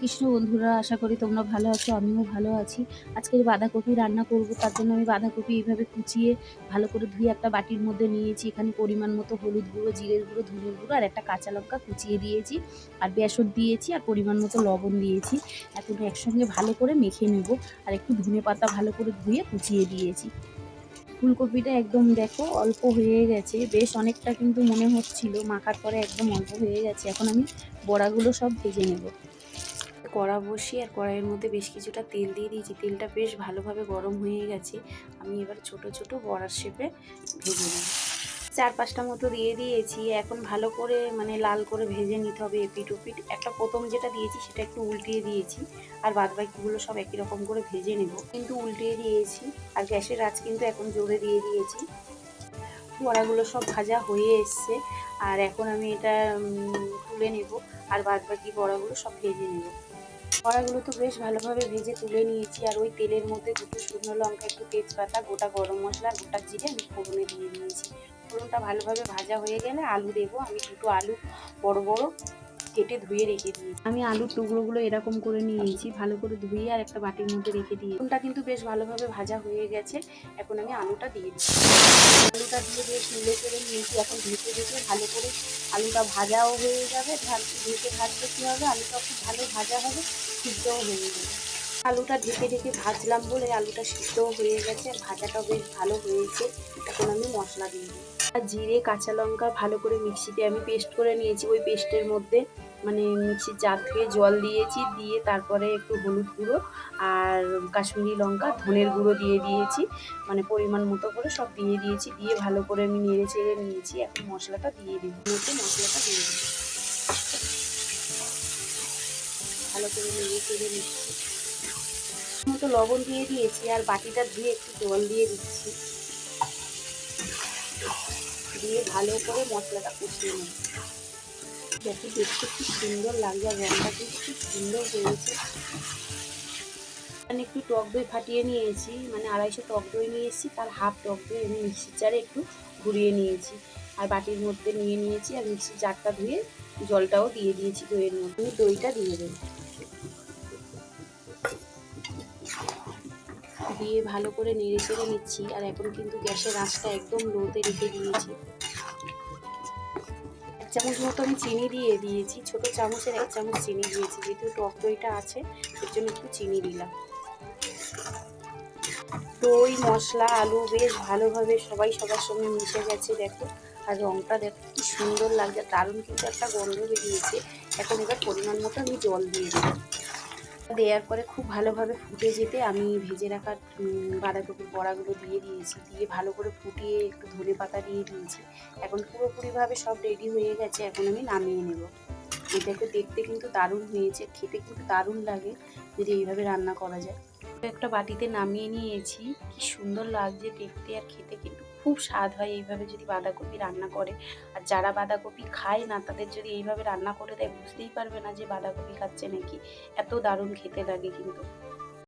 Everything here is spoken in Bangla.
কৃষ্ণ বন্ধুরা, আশা করি তোমরা ভালো আছো, আমিও ভালো আছি। আজকে বাঁধাকপি রান্না করব, তার জন্য আমি বাঁধাকপি এইভাবে কুচিয়ে ভালো করে ধুয়ে একটা বাটির মধ্যে নিয়েছি। এখানে পরিমাণ মতো হলুদ গুঁড়ো, জিরের গুঁড়ো, ধনের গুঁড়ো আর একটা কাঁচা লঙ্কা কুচিয়ে দিয়েছি আর বেসন দিয়েছি আর পরিমাণ মতো লবণ দিয়েছি। এখন একসঙ্গে ভালো করে মেখে নেব আর একটু ধনে পাতা ভালো করে ধুয়ে কুচিয়ে দিয়েছি। ফুলকপিটা একদম দেখো অল্প হয়ে গেছে, বেশ অনেকটা কিন্তু মনে হচ্ছিল, মাখার পরে একদম অল্প হয়ে গেছে। এখন আমি বড়াগুলো সব ভেজে নেব। কড়া বসিয়ে আর কড়াইয়ের মধ্যে বেশ কিছুটা তেল দিয়ে দিয়েছি। তেলটা বেশ ভালোভাবে গরম হয়ে গেছে। আমি এবার ছোট ছোট বড়ার শেপে ভেজে নেব। চার পাঁচটা মতো দিয়ে দিয়েছি। এখন ভালো করে মানে লাল করে ভেজে নিতে হবে এপিট ওপিট একটা প্রথম যেটা দিয়েছি সেটা একটু উল্টিয়ে দিয়েছি আর বাদ বাকিগুলো সব একই রকম করে ভেজে নেব। কিন্তু উল্টিয়ে দিয়েছি আর গ্যাসের আঁচ কিন্তু এখন জোরে দিয়ে দিয়েছি। বড়াগুলো সব ভাজা হয়ে এসছে আর এখন আমি এটা তুলে নেব। আর বাদ বাকি বড়াগুলো সব ভেজে নেব। বড়াগুলো তো বেশ ভালোভাবে ভেজে তুলে নিয়েছি, আর ওই তেলের মধ্যে দুটো শুকনো লঙ্কা, একটু তেজপাতা, গোটা গরম মশলা, গোটা জিরে আমি ফোড়নে দিয়ে নিয়েছি ফোড়নটা ভালোভাবে ভাজা হয়ে গেলে আলু দেবো, আমি দুটো আলু বড় বড় কেটে ধুয়ে রেখে দিই আমি আলুর টুকরোগুলো এরকম করে নিয়েছি ভালো করে ধুয়ে আর একটা বাটির মধ্যে রেখে দিই ওটা কিন্তু বেশ ভালোভাবে ভাজা হয়ে গেছে। এখন আমি আলুটা দিয়ে দিই আলুটা দিয়ে বেশ মিলে করে নিয়েছি। এখন ধুয়ে ঢেকে ভালো করে আলুটা ভাজাও হয়ে যাবে। ঢেকে ভাজলে কী হবে? আলুটা খুব ভালো ভাজা হবে সিদ্ধও হয়ে যাবে। আলুটা ঢেকে ঢেকে ভাজলাম বলে আলুটা সিদ্ধও হয়ে গেছে, ভাজাটাও বেশ ভালো হয়েছে। এখন আমি মশলা দিয়ে দিই জিরে, কাঁচা লঙ্কা ভালো করে মিক্সিতে আমি পেস্ট করে নিয়েছি ওই পেস্টের মধ্যে। মানে মিক্সির জার থেকে জল দিয়েছি, দিয়ে তারপরে একটু হলুদ গুঁড়ো আর কাশ্মীরি লঙ্কা, ধনের গুঁড়ো দিয়ে দিয়েছি। মানে পরিমাণ মতো করে সব দিয়ে দিয়েছি, দিয়ে ভালো করে আমি নেড়ে চেড়ে নিয়েছি। এখন মশলাটা দিয়ে মতো মশলাটা দিয়ে দিই ভালো করে নেড়ে চেড়ে নিচ্ছি। মতো লবণ দিয়ে দিয়েছি আর বাটিটা ধুয়ে একটু জল দিয়ে দিচ্ছি। দিয়ে ভালো করে মশলাটা কষিয়ে নেব দেখো দেখতে খুব সুন্দর লাগছে, আর রঙটা কিন্তু খুব সুন্দর হয়েছে। আমি একটু টক দই ফাটিয়ে নিয়েছি মানে আড়াইশো টক দই নিয়েছি তার হাফ টক দই আমি মিক্সির জারে একটু ঘুরিয়ে নিয়েছি। আর বাটির মধ্যে নিয়ে নিয়েছি, আর মিক্সির জারটা ধুয়ে জলটাও দিয়ে দিয়েছি দইয়ের মধ্যে। দইটা দিয়ে দেবো। দিয়ে ভালো করে নেড়ে চেড়ে নিচ্ছি আর এখন কিন্তু গ্যাসের আঁচটা একদম লোতে রেখে দিয়েছি। এক চামচ মতো আমি চিনি দিয়ে দিয়েছি, ছোট চামচের এক চামচ চিনি দিয়েছি, যেহেতু টক দইটা আছে, এর জন্য একটু চিনি দিলাম। দই, মশলা, আলু বেশ ভালোভাবে সবাই সবার সঙ্গে মিশে গেছে, দেখো। আর রঙটা দেখো কি সুন্দর লাগছে দারুণ কিন্তু একটা গন্ধ বেরিয়েছে। এখন এবার পরিমাণ মতো আমি জল দিয়ে দেবো দেওয়ার পরে খুব ভালোভাবে ফুটে যেতে আমি ভেজে রাখা বাঁধাকপির বড়াগুলো দিয়ে দিয়েছি। দিয়ে ভালো করে ফুটিয়ে একটু ধনে পাতা দিয়ে দিয়েছি। এখন পুরোপুরিভাবে সব রেডি হয়ে গেছে, এখন আমি নামিয়ে নেব। এটাকে দেখতে কিন্তু দারুণ হয়েছে, খেতে কিন্তু দারুণ লাগে যদি এইভাবে রান্না করা যায়। একটা বাটিতে নামিয়ে নিয়েছি, কি সুন্দর লাগছে দেখতে আর খেতে কিন্তু খুব স্বাদ হয় এইভাবে যদি বাঁধাকপি রান্না করে। আর যারা বাঁধাকপি খায় না, তাদের যদি এইভাবে রান্না করে দেয়, বুঝতেই পারবে না যে বাঁধাকপি খাচ্ছে নাকি। এত দারুণ খেতে লাগে কিন্তু।